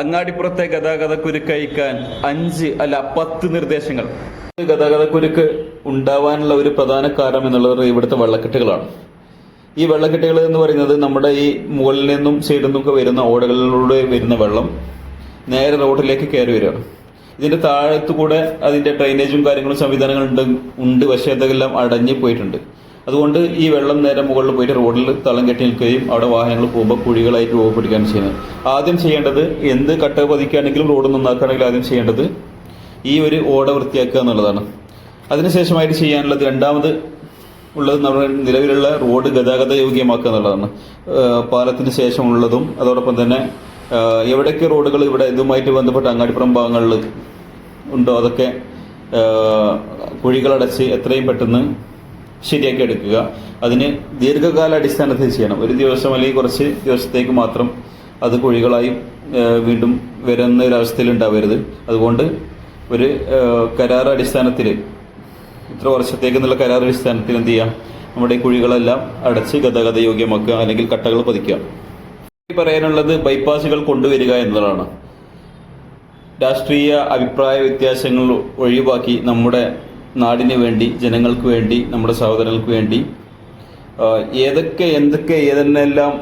അങ്ങാടിപ്പുറത്തെ ഗതാഗത കുരുക്കയക്കാൻ അഞ്ച് അല്ല പത്ത് നിർദ്ദേശങ്ങൾ. ഗതാഗത കുരുക്ക് ഉണ്ടാവാനുള്ള ഒരു പ്രധാന കാരണം എന്നുള്ളത് ഇവിടുത്തെ വെള്ളക്കെട്ടുകളാണ്. ഈ വെള്ളക്കെട്ടുകൾ എന്ന് പറയുന്നത് നമ്മുടെ ഈ മുകളിൽ നിന്നും സൈഡിൽ നിന്നൊക്കെ വരുന്ന ഓടകളിലൂടെ വരുന്ന വെള്ളം നേരെ റോഡിലേക്ക് കയറി വരികയാണ്. ഇതിന്റെ താഴത്തു കൂടെ അതിന്റെ ഡ്രൈനേജും കാര്യങ്ങളും സംവിധാനങ്ങളും ഉണ്ട്. ഉണ്ട് പക്ഷേ അതെല്ലാം അടഞ്ഞു പോയിട്ടുണ്ട്. അതുകൊണ്ട് ഈ വെള്ളം നേരെ മുകളിൽ പോയിട്ട് റോഡിൽ തളം കെട്ടി നിൽക്കുകയും അവിടെ വാഹനങ്ങൾ പോകുമ്പോൾ കുഴികളായിട്ട് രൂപപ്പെടുകയാണ് ചെയ്യുന്നത്. ആദ്യം ചെയ്യേണ്ടത് എന്ത് കട്ട പതിക്കുകയാണെങ്കിലും റോഡ് നന്നാക്കുകയാണെങ്കിൽ ആദ്യം ചെയ്യേണ്ടത് ഈ ഒരു ഓട വൃത്തിയാക്കുക എന്നുള്ളതാണ്. അതിനുശേഷമായിട്ട് ചെയ്യാനുള്ളത് രണ്ടാമത് ഉള്ളത് നമ്മുടെ നിലവിലുള്ള റോഡ് ഗതാഗത യോഗ്യമാക്കുക എന്നുള്ളതാണ്. പാലത്തിന് ശേഷമുള്ളതും അതോടൊപ്പം തന്നെ എവിടെയൊക്കെ റോഡുകൾ ഇവിടെ ഇതുമായിട്ട് ബന്ധപ്പെട്ട അങ്ങാടിപ്പുറം ഭാഗങ്ങളിൽ ഉണ്ടോ അതൊക്കെ കുഴികളടച്ച് എത്രയും പെട്ടെന്ന് ശരിയാക്കി എടുക്കുക. അതിന് ദീർഘകാല അടിസ്ഥാനത്തിൽ ചെയ്യണം. ഒരു ദിവസം അല്ലെങ്കിൽ കുറച്ച് ദിവസത്തേക്ക് മാത്രം അത് കുഴികളായി വീണ്ടും വരുന്ന ഒരവസ്ഥയിൽ ഉണ്ടാവരുത്. അതുകൊണ്ട് ഒരു കരാർ അടിസ്ഥാനത്തിൽ ഇത്ര വർഷത്തേക്ക് എന്നുള്ള കരാർ അടിസ്ഥാനത്തിൽ എന്ത് ചെയ്യാം? നമ്മുടെ കുഴികളെല്ലാം അടച്ച് ഗതാഗത യോഗ്യമാക്കുക അല്ലെങ്കിൽ കട്ടകൾ പതിക്കുക. പറയാനുള്ളത് ബൈപ്പാസുകൾ കൊണ്ടുവരിക എന്നതാണ് രാഷ്ട്രീയ അഭിപ്രായ വ്യത്യാസങ്ങൾ ഒഴിവാക്കി നമ്മുടെ നാടിന് വേണ്ടി ജനങ്ങൾക്ക് വേണ്ടി നമ്മുടെ സഹോദരങ്ങൾക്ക് വേണ്ടി ഏതൊക്കെ എന്തൊക്കെ ഏതെന്നെല്ലാം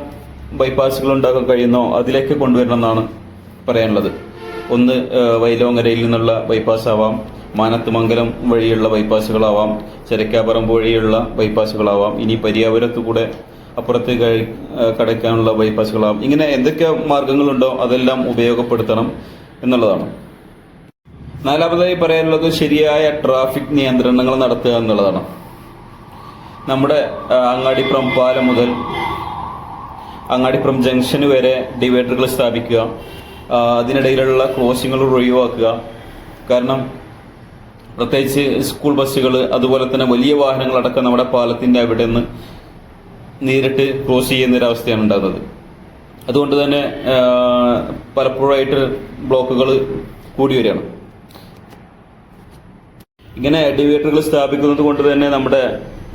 ബൈപ്പാസുകൾ ഉണ്ടാക്കാൻ കഴിയുന്നോ അതിലേക്ക് കൊണ്ടുവരണം എന്നാണ് പറയാനുള്ളത്. ഒന്ന് വൈലോങ്ങരയിൽ നിന്നുള്ള ബൈപ്പാസ് ആവാം. മാനത്ത് മംഗലം വഴിയുള്ള ബൈപ്പാസുകളാവാം ചരക്കാപറമ്പ് വഴിയുള്ള ബൈപ്പാസുകളാവാം ഇനി പരിയാപുരത്ത് കൂടെ അപ്പുറത്ത് കഴി- കടക്കാനുള്ള ബൈപ്പാസുകളാവാം ഇങ്ങനെ എന്തൊക്കെ മാർഗങ്ങളുണ്ടോ അതെല്ലാം ഉപയോഗപ്പെടുത്തണം എന്നുള്ളതാണ്. നാലാമതായി പറയാനുള്ളത് ശരിയായ ട്രാഫിക് നിയന്ത്രണങ്ങൾ നടത്തുക എന്നുള്ളതാണ്. നമ്മുടെ അങ്ങാടിപ്പുറം പാലം മുതൽ അങ്ങാടിപ്പുറം ജംഗ്ഷന് വരെ ഡിവൈഡറുകൾ സ്ഥാപിക്കുക. അതിനിടയിലുള്ള ക്രോസിങ്ങുകൾ ഒഴിവാക്കുക. കാരണം പ്രത്യേകിച്ച് സ്കൂൾ ബസ്സുകൾ അതുപോലെ തന്നെ വലിയ വാഹനങ്ങളടക്കം നമ്മുടെ പാലത്തിന്റെ അവിടെ നിന്ന് നേരിട്ട് ക്രോസ് ചെയ്യുന്ന ഒരു അവസ്ഥയാണ് ഉണ്ടാകുന്നത്. അതുകൊണ്ട് തന്നെ പലപ്പോഴായിട്ട് ബ്ലോക്കുകൾ കൂടി വരികയാണ്. ഇങ്ങനെ ഡിവൈഡറുകൾ സ്ഥാപിക്കുന്നത് കൊണ്ട് തന്നെ നമ്മുടെ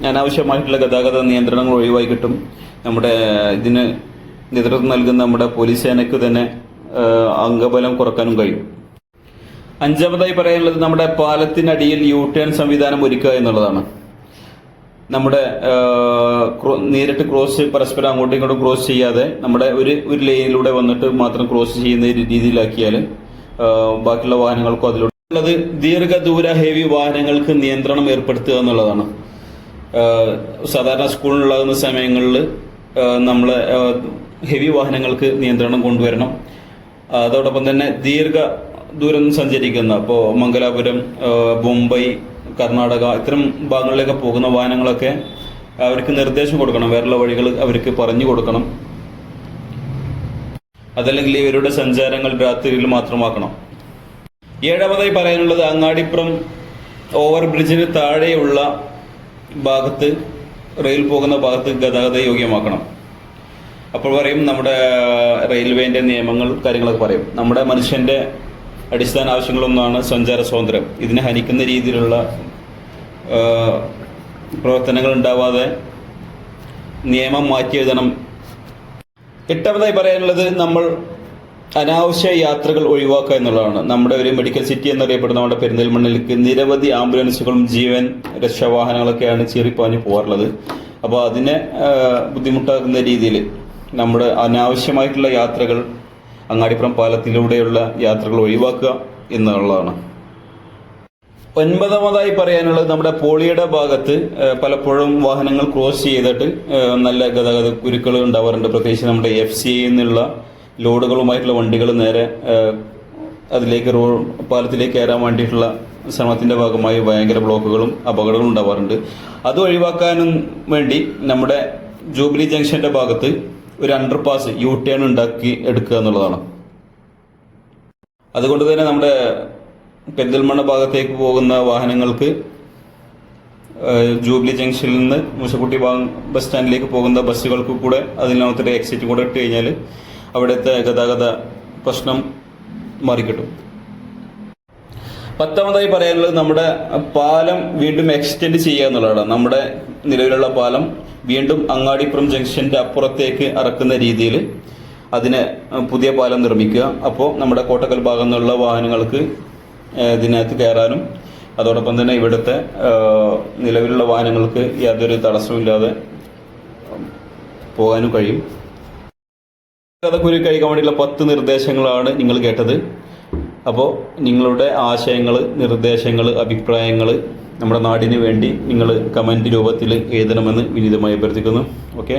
അനാവശ്യമായിട്ടുള്ള ഗതാഗത നിയന്ത്രണങ്ങൾ ഒഴിവായി കിട്ടും. നമ്മുടെ ഇതിന് നേതൃത്വം നൽകുന്ന നമ്മുടെ പോലീസ് സേനയ്ക്ക് തന്നെ അംഗബലം കുറക്കാനും കഴിയും. അഞ്ചാമതായി പറയാനുള്ളത് നമ്മുടെ പാലത്തിനടിയിൽ യു ടേൺ സംവിധാനം ഒരുക്കുക എന്നുള്ളതാണ്. നമ്മുടെ നേരിട്ട് ക്രോസ് പരസ്പരം അങ്ങോട്ടും ഇങ്ങോട്ടും ക്രോസ് ചെയ്യാതെ നമ്മുടെ ഒരു ഒരു ലൈനിലൂടെ വന്നിട്ട് മാത്രം ക്രോസ് ചെയ്യുന്ന രീതിയിലാക്കിയാൽ ബാക്കിയുള്ള വാഹനങ്ങൾക്കും അതിലൂടെ ഉള്ളത് ദീർഘദൂര ഹെവി വാഹനങ്ങൾക്ക് നിയന്ത്രണം ഏർപ്പെടുത്തുക എന്നുള്ളതാണ്. സാധാരണ സ്കൂളിലുള്ള സമയങ്ങളിൽ നമ്മൾ ഹെവി വാഹനങ്ങൾക്ക് നിയന്ത്രണം കൊണ്ടുവരണം. അതോടൊപ്പം തന്നെ ദീർഘ ദൂരം സഞ്ചരിക്കുന്ന ഇപ്പോൾ മംഗലാപുരം മുംബൈ കർണാടക ഇത്തരം ഭാഗങ്ങളിലൊക്കെ പോകുന്ന വാഹനങ്ങളൊക്കെ അവർക്ക് നിർദ്ദേശം കൊടുക്കണം. വേറെയുള്ള വഴികൾ അവർക്ക് പറഞ്ഞു കൊടുക്കണം. അതല്ലെങ്കിൽ ഇവരുടെ സഞ്ചാരങ്ങൾ രാത്രിയിൽ മാത്രമാക്കണം. ഏഴാമതായി പറയാനുള്ളത് അങ്ങാടിപ്പുറം ഓവർ ബ്രിഡ്ജിന് താഴെയുള്ള ഭാഗത്ത് റെയിൽ പോകുന്ന ഭാഗത്ത് ഗതാഗത യോഗ്യമാക്കണം. അപ്പോൾ പറയും നമ്മുടെ റെയിൽവേന്റെ നിയമങ്ങൾ കാര്യങ്ങളൊക്കെ പറയും. നമ്മുടെ മനുഷ്യന്റെ അടിസ്ഥാന ആവശ്യങ്ങളൊന്നാണ് സഞ്ചാര സ്വാതന്ത്ര്യം. ഇതിനെ ഹനിക്കുന്ന രീതിയിലുള്ള പ്രവർത്തനങ്ങൾ ഉണ്ടാവാതെ നിയമം മാറ്റി എഴുതണം. എട്ടാമതായി പറയാനുള്ളത് നമ്മൾ അനാവശ്യ യാത്രകൾ ഒഴിവാക്കുക എന്നുള്ളതാണ്. നമ്മുടെ ഒരു മെഡിക്കൽ സിറ്റി എന്നറിയപ്പെടുന്ന നമ്മുടെ പെരിന്തൽമണ്ണിലേക്ക് നിരവധി ആംബുലൻസുകളും ജീവൻ രക്ഷാവാഹനങ്ങളൊക്കെയാണ് ചീറിപ്പാഞ്ഞു പോകാറുള്ളത്. അപ്പോൾ അതിനെ ബുദ്ധിമുട്ടാക്കുന്ന രീതിയിൽ നമ്മുടെ അനാവശ്യമായിട്ടുള്ള യാത്രകൾ അങ്ങാടിപ്പുറം പാലത്തിലൂടെയുള്ള യാത്രകൾ ഒഴിവാക്കുക എന്നുള്ളതാണ്. ഒൻപതാമതായി പറയാനുള്ളത് നമ്മുടെ പോളിയുടെ ഭാഗത്ത് പലപ്പോഴും വാഹനങ്ങൾ ക്രോസ് ചെയ്തിട്ട് നല്ല ഗതാഗത കുരുക്കൾ ഉണ്ടാവാറുണ്ട്. പ്രത്യേകിച്ച് നമ്മുടെ എഫ് സി എന്നുള്ള ലോഡുകളുമായിട്ടുള്ള വണ്ടികൾ നേരെ അതിലേക്ക് റോ പാലത്തിലേക്ക് കയറാൻ വേണ്ടിയിട്ടുള്ള ശ്രമത്തിന്റെ ഭാഗമായി ഭയങ്കര ബ്ലോക്കുകളും അപകടങ്ങളും ഉണ്ടാവാറുണ്ട്. അത് ഒഴിവാക്കാനും വേണ്ടി നമ്മുടെ ജൂബിലി ജംഗ്ഷന്റെ ഭാഗത്ത് ഒരു അണ്ടർപാസ് യു ടേൺ ഉണ്ടാക്കി എടുക്കുക എന്നുള്ളതാണ്. അതുകൊണ്ട് തന്നെ നമ്മുടെ പെരിന്തൽമണ്ണ ഭാഗത്തേക്ക് പോകുന്ന വാഹനങ്ങൾക്ക് ജൂബിലി ജംഗ്ഷനിൽ നിന്ന് മൂശക്കുട്ടി ഭാഗം ബസ് സ്റ്റാൻഡിലേക്ക് പോകുന്ന ബസ്സുകൾക്ക് കൂടെ അതിനകത്തൊരു എക്സിറ്റ് കൂടെ ഇട്ട് കഴിഞ്ഞാൽ അവിടുത്തെ ഗതാഗത പ്രശ്നം മാറിക്കിട്ടും. പത്താമതായി പറയാനുള്ളത് നമ്മുടെ പാലം വീണ്ടും എക്സ്റ്റെൻഡ് ചെയ്യുക എന്നുള്ളതാണ്. നമ്മുടെ നിലവിലുള്ള പാലം വീണ്ടും അങ്ങാടിപ്പുറം ജംഗ്ഷന്റെ അപ്പുറത്തേക്ക് അറക്കുന്ന രീതിയിൽ അതിന് പുതിയ പാലം നിർമ്മിക്കുക. അപ്പോൾ നമ്മുടെ കോട്ടക്കൽ ഭാഗം നിന്നുള്ള വാഹനങ്ങൾക്ക് ഇതിനകത്ത് കയറാനും അതോടൊപ്പം തന്നെ ഇവിടുത്തെ നിലവിലുള്ള വാഹനങ്ങൾക്ക് യാതൊരു തടസ്സമില്ലാതെ പോകാനും കഴിയും. കഥക്കുരു കഴിക്കാൻ വേണ്ടിയുള്ള പത്ത് നിർദ്ദേശങ്ങളാണ് നിങ്ങൾ കേട്ടത്. അപ്പോൾ നിങ്ങളുടെ ആശയങ്ങൾ നിർദ്ദേശങ്ങൾ അഭിപ്രായങ്ങൾ നമ്മുടെ നാടിന് വേണ്ടി നിങ്ങൾ കമന്റ് രൂപത്തിൽ എഴുതണമെന്ന് വിനീതമായി അഭ്യർത്ഥിക്കുന്നു. ഓക്കെ?